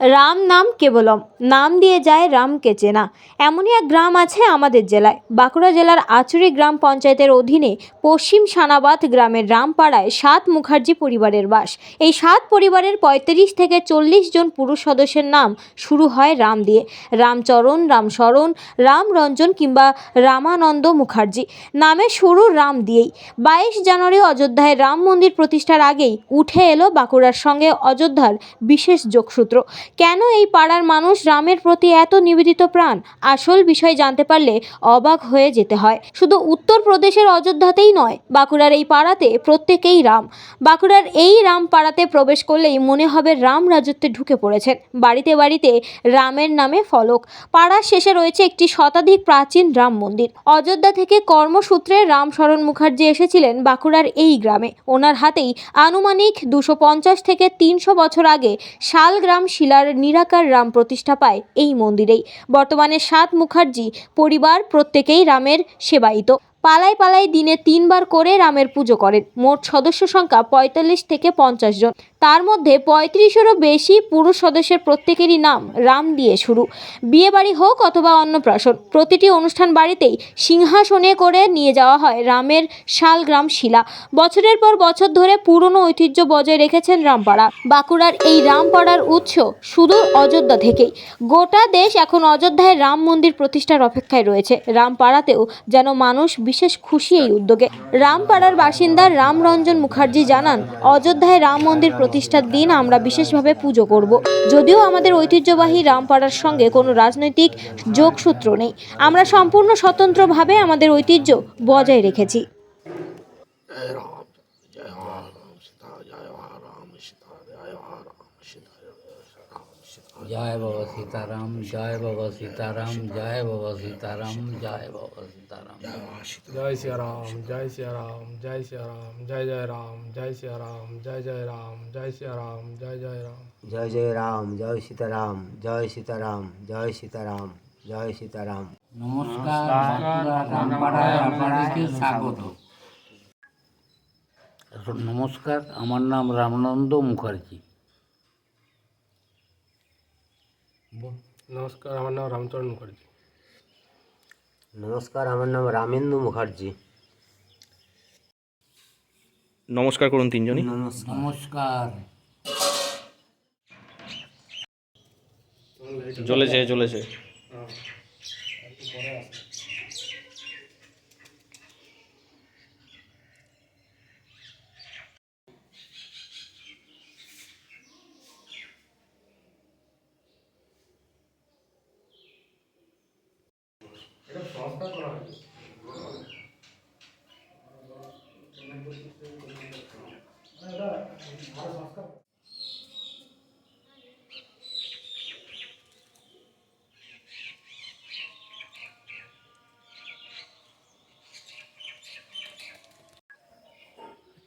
রাম নাম কেবলম, নাম দিয়ে যায় রামকে চেনা। এমনই এক গ্রাম আছে আমাদের জেলায়। বাঁকুড়া জেলার আচুরি গ্রাম পঞ্চায়েতের অধীনে পশ্চিম সানাবাদ গ্রামের রামপাড়ায় সাত মুখার্জি পরিবারের বাস। এই সাত পরিবারের পঁয়ত্রিশ থেকে চল্লিশ জন পুরুষ সদস্যের নাম শুরু হয় রাম দিয়ে। রামচরণ, রামশরণ, রামরঞ্জন কিংবা রামানন্দ মুখার্জি নামের শুরু রাম দিয়েই। বাইশ জানুয়ারি অযোধ্যায় রাম মন্দির প্রতিষ্ঠার আগেই উঠে এলো বাঁকুড়ার সঙ্গে অযোধ্যার বিশেষ যোগসূত্র। কেন এই পাড়ার মানুষ রামের প্রতি এত নিবেদিত প্রাণ? আসল বিষয় জানতে পারলে অবাক হয়ে যেতে হয়। শুধু উত্তরপ্রদেশের অযোধ্যাতেই নয়, বাঁকুড়ার এই পাড়াতে প্রত্যেকেই রাম। বাঁকুড়ার এই রাম পাড়াতে প্রবেশ করলেই মনে হবে রাম রাজত্বে ঢুকে পড়েছেন। বাড়িতে বাড়িতে রামের নামে ফলক। পাড়ার শেষে রয়েছে একটি শতাধিক প্রাচীন রাম মন্দির। অযোধ্যা থেকে কর্মসূত্রে রামশরণ মুখার্জি এসেছিলেন বাঁকুড়ার এই গ্রামে। ওনার হাতেই আনুমানিক দুশো পঞ্চাশ থেকে তিনশো বছর আগে শালগ্রাম শিলার নিরাকার রাম প্রতিষ্ঠা পায় এই মন্দিরেই। বর্তমানে সাত মুখার্জি, পরিবার প্রত্যেকেই রামের সেবায়িত। পালাই পালাই দিনে তিনবার করে রামের পুজো করেন। মোট সদস্য সংখ্যা পঁয়তাল্লিশ থেকে পঞ্চাশ জন। তার মধ্যে পঁয়ত্রিশেরও বেশি পুরুষ সদস্যের প্রত্যেকেরই নাম রাম দিয়ে শুরু। বিয়ে বাড়ি হোক অথবা অন্নপ্রাশন, প্রতিটি অনুষ্ঠান বাড়িতেই সিংহাসনে করে নিয়ে যাওয়া হয় রামের শালগ্রাম শিলা। বছরের পর বছর ধরে পুরনো ঐতিহ্য বজায় রেখেছেন রামপাড়া। বাঁকুড়ার এই রামপাড়ার উৎস সুদূর অযোধ্যা থেকেই। গোটা দেশ এখন অযোধ্যায় রাম মন্দির প্রতিষ্ঠার অপেক্ষায় রয়েছে। রামপাড়াতেও যেন মানুষ বিশেষ খুশি এই উদ্যোগে। রামপাড়ার বাসিন্দা রামরঞ্জন মুখার্জি জানান, অযোধ্যায় রাম মন্দির প্রতিষ্ঠার দিন আমরা বিশেষভাবে পুজো করব। যদিও আমাদের ঐতিহ্যবাহী রামপাড়ার সঙ্গে কোনো রাজনৈতিক যোগসূত্র নেই। আমরা সম্পূর্ণ স্বতন্ত্রভাবে আমাদের ঐতিহ্য বজায় রেখেছি। জয় রাম জয় রাম জয় রাম জয় রাম। जय हा राम सीता जय राम सीता जय बाबा सीताराम जय बाबा सीताराम जय बाबा सीताराम जय बाबा सीताराम जय हा सीता जय सिया राम जय सिया राम जय सिया राम जय जय राम जय सिया राम जय जय राम जय सिया राम जय जय राम জয় জয় রাম জয় সীতারাম জয় সীতারাম জয় সীতারাম জয় সীতারাম নমস্কার বাঁকুড়া রামপাড়ায় আপনাদেরকে স্বাগত এখন নমস্কার আমার নাম রামানন্দ মুখার্জি নমস্কার আমার নাম রামচরণ মুখার্জি। নমস্কার আমার নাম রামেন্দু মুখার্জি। নমস্কার করুন তিনজনই। নমস্কার। চলেছে জ্বলেছে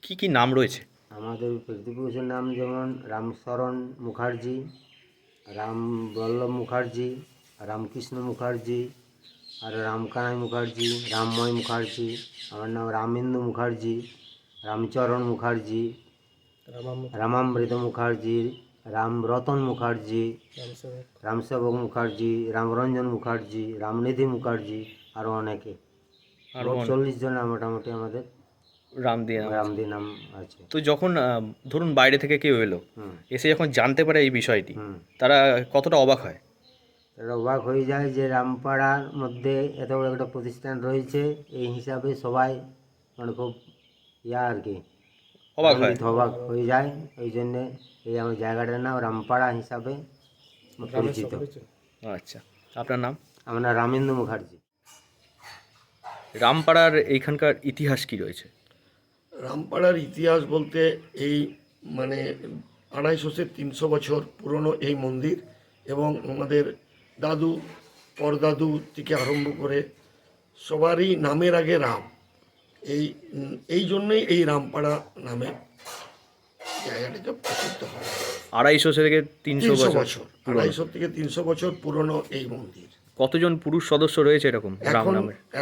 কি কি নাম রয়েছে আমাদের পৃথিবীপুরুষের নাম যেমন রামশরণ মুখার্জি রাম বল্লভ মুখার্জি রামকৃষ্ণ মুখার্জি আর রামকানাই মুখার্জি রামময় মুখার্জি আমার নাম রামেন্দু মুখার্জি রামচরণ মুখার্জি রামামৃত মুখার্জি রামরতন মুখার্জি রামসেবক মুখার্জি রামরঞ্জন মুখার্জি রামনিধি মুখার্জি আরও অনেকে আরও মোট অনেক। চল্লিশ জন মোটামুটি আমাদের রাম দিয়ে নাম। রামদি আছে। তো যখন ধরুন বাইরে থেকে কেউ এলো হুম। এসে যখন জানতে পারে এই বিষয়টি হুম। তারা কতটা অবাক হয়? তারা অবাক হয়ে যায় যে রামপাড়ার মধ্যে এত বড় একটা প্রতিষ্ঠান রয়েছে এই হিসাবে সবাই মানে খুব ইয়া আর কি। অবাক হয়। অবাক হয়ে যায়। ওই জন্যে এই আমার জায়গাটার নাম রামপাড়া হিসাবে পরিচিত। আচ্ছা আপনার নাম? আমার নাম রামেন্দ্র মুখার্জি। রামপাড়ার এইখানকার ইতিহাস কি রয়েছে? রামপাড়ার ইতিহাস বলতে এই মানে আড়াইশো সে তিনশো বছর পুরনো এই মন্দির এবং আমাদের দাদু পরদাদু থেকে আরম্ভ করে সবারই নামের আগে রাম। এই এই জন্যই এই রামপাড়া নামে জায়গাটাকে প্রসিদ্ধ হয়। আড়াইশো থেকে তিনশো বছর আড়াইশো থেকে তিনশো বছর পুরনো এই মন্দির। কতজন পুরুষ সদস্য রয়েছে এরকম এখন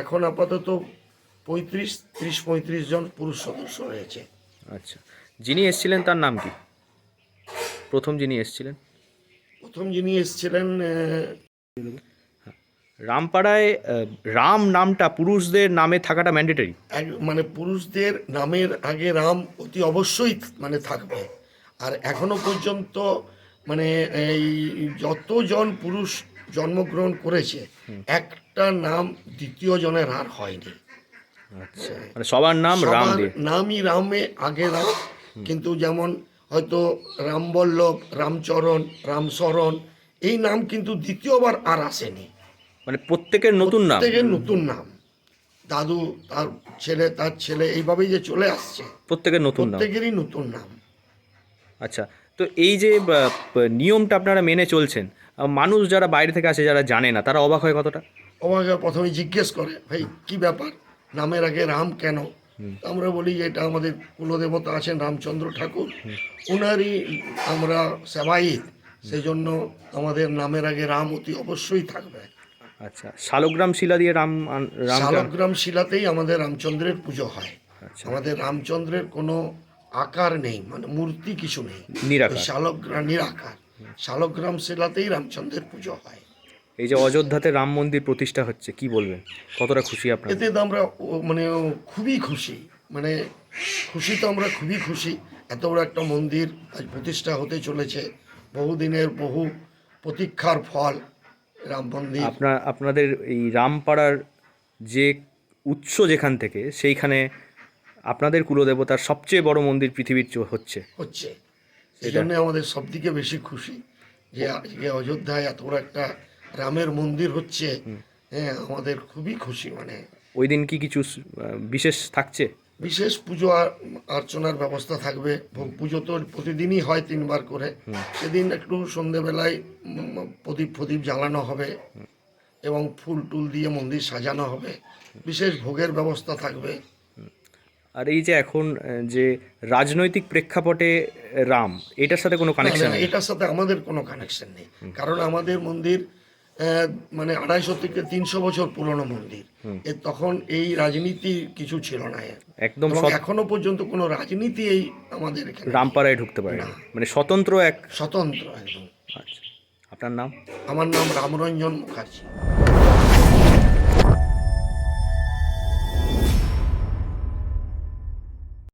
এখন আপাতত পঁয়ত্রিশ ত্রিশ পঁয়ত্রিশ জন পুরুষ সদস্য রয়েছে। আচ্ছা। যিনি এসেছিলেন তার নাম কি? প্রথম যিনি এসেছিলেন? প্রথম যিনি এসেছিলেন রামপাড়ায় রাম নামটা পুরুষদের নামে থাকাটা ম্যান্ডেটরি? মানে পুরুষদের নামের আগে রাম অতি অবশ্যই মানে থাকবে। আর এখনও পর্যন্ত মানে এই যতজন পুরুষ জন্মগ্রহণ করেছে একটা নাম দ্বিতীয় জনের আর হয়নি। আচ্ছা। মানে সবার নাম রাম দিয়ে। নামই রামে আগে রাম। কিন্তু যেমন হয়তো রামবল্লভ রামচরণ রামশরণ এই নাম কিন্তু দ্বিতীয়বার আর আসেনি। মানে প্রত্যেকের নতুন নাম। প্রত্যেকের নতুন নাম। দাদু তার ছেলে তার ছেলে এইভাবেই যে চলে আসছে। প্রত্যেকের নতুন নাম। প্রত্যেকেরই নতুন নাম। আচ্ছা তো এই যে নিয়মটা আপনারা মেনে চলছেন মানুষ যারা বাইরে থেকে আসে যারা জানে না তারা অবাক হয় কতটা? অবাকে প্রথমে জিজ্ঞেস করে ভাই কি ব্যাপার? নামের আগে রাম কেন? আমরা বলি যে এটা আমাদের কুলদেবতা আছেন রামচন্দ্র ঠাকুর। ওনারই আমরা সেবাইত সেই জন্য আমাদের নামের আগে রাম অতি অবশ্যই থাকবে। আচ্ছা শালগ্রাম শিলা দিয়ে রাম শালগ্রাম শিলাতেই আমাদের রামচন্দ্রের পুজো হয়। আচ্ছা। আমাদের রামচন্দ্রের কোনো আকার নেই মানে মূর্তি কিছু নেই। শালগ্রাম নিরাকার। শালগ্রাম শিলাতেই রামচন্দ্রের পুজো হয়। এই যে অযোধ্যাতে রাম মন্দির প্রতিষ্ঠা হচ্ছে কি বলবেন? কতটা খুশি আপনার? এতে তো আমরা মানে খুবই খুশি। মানে খুশি তো আমরা খুবই খুশি। এত বড় একটা মন্দির আজ প্রতিষ্ঠা হতে চলেছে। বহুদিনের বহু প্রতীক্ষার ফল রাম মন্দির। আপনার আপনাদের এই রামপাড়ার যে উৎস যেখান থেকে সেইখানে আপনাদের কুলদেবতার সবচেয়ে বড় মন্দির পৃথিবীর হচ্ছে। হচ্ছে। সেই জন্য আমাদের সব থেকে বেশি খুশি যে আজকে অযোধ্যায় এত বড় একটা রামের মন্দির হচ্ছে হ্যাঁ আমাদের খুবই খুশি মানে। ওই দিন কি কিছু বিশেষ থাকছে? বিশেষ পুজো অর্চনার ব্যবস্থা থাকবে পুজো তো প্রতিদিনই হয় তিনবার করে। সেদিন একটু সন্ধেবেলায় প্রদীপ প্রদীপ জ্বালানো হবে এবং ফুল টুল দিয়ে মন্দির সাজানো হবে। বিশেষ ভোগের ব্যবস্থা থাকবে। আর এই যে এখন যে রাজনৈতিক প্রেক্ষাপটে রাম এটার সাথে কোনো কানেকশন এটার সাথে আমাদের কোনো কানেকশন নেই। কারণ আমাদের মন্দির মানে আড়াইশো থেকে তিনশো বছর পুরনো মন্দির। তখন এই রাজনীতি কিছু ছিল না একদম এখনও পর্যন্ত কোনো রাজনীতি এই আমাদের এখানে রামপাড়ায় ঢুকতে পারে না। মানে স্বতন্ত্র এক স্বতন্ত্র একদম। আচ্ছা। আপনার নাম? আমার নাম রামরঞ্জন মুখার্জি।